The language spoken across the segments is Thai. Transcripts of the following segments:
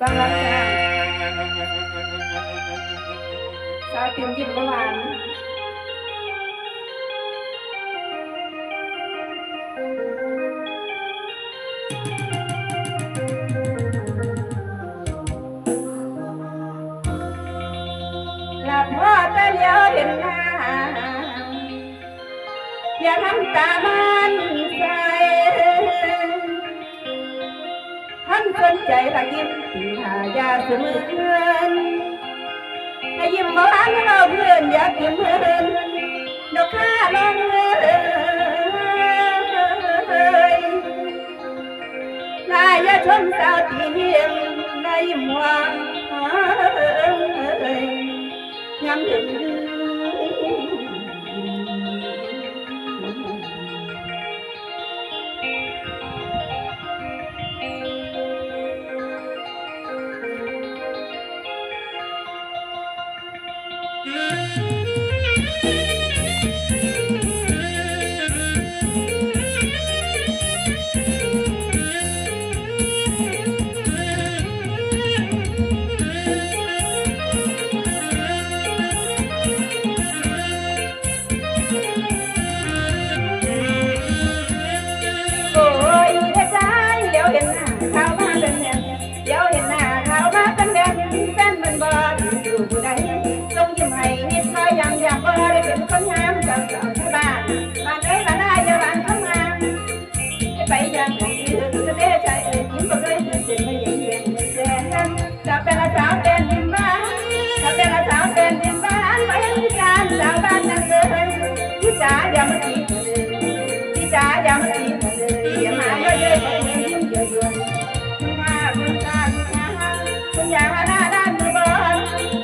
ฟังรับจ้างสาวติมยิ้มหวานหลับพ่อแต่เลี้ยวเห็นหน้าอย่าทำตามัน สนใจละยิ้มหายาเสมือนให้ยิ้มหวานเราเพื่อนอยากยิ้มเพื่อนนกข้าลงเลยนายย่าชมสาวตีเนียงนายยิ้มหวานงามถึง โคุณยาหน้าด้านมือบอล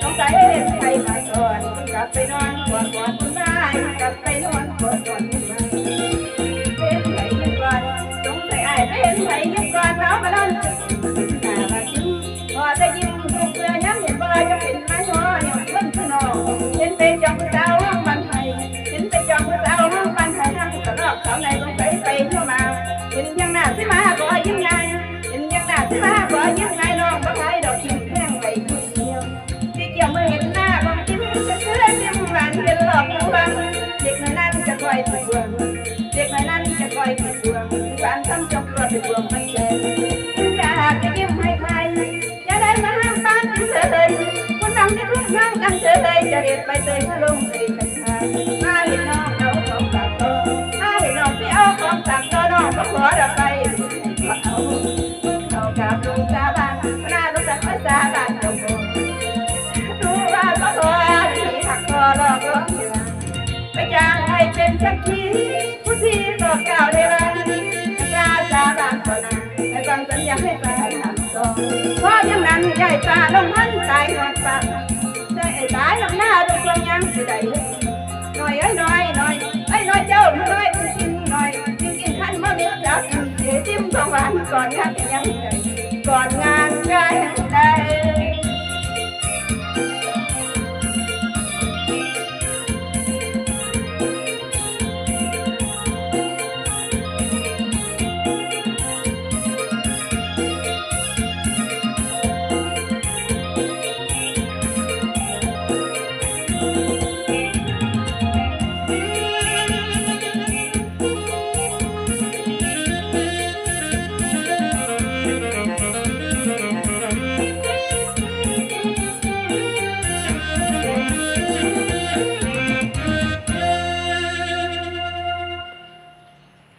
ต้องใส่เล่นไปมาก่อนกลับไปนอนก่อนก่อนคุณได้กลับไปนอนก่อนก่อน อยถูกลวงเด็กไม่นั่นจะคอยถูกลวงหวานทำจบรอดถูกลวงมันแรงอยากจะยิ้มให้ใครอย่าได้มาห้ามปานเลยคนดังที่รุ่งร่างกันเลยจะเด็ดไปเตยพะลงเตยกันทางมาเห็นน้องเอาของตักโตมาเห็นน้องที่เอาของตักโตน้องก็ขอดอกไป เป็นสักทีผู้ที่บอกกล่าวเลยว่าลาสาบานก่อนนะให้ฟังสัญญาให้ไปทำต่อเพราะยังนั้นใหญ่ตาลงมันตายหอดปากได้ไอ้ตายลงหน้าดูกลงยังสิได้หน่อยไอ้หน่อยหน่อยไอ้หน่อยเจ้าหน่อยกินหน่อยกินกินขั้นมาเมียจักเดี๋ยวจิ้มของหวานก่อนงานยังก่อนงาน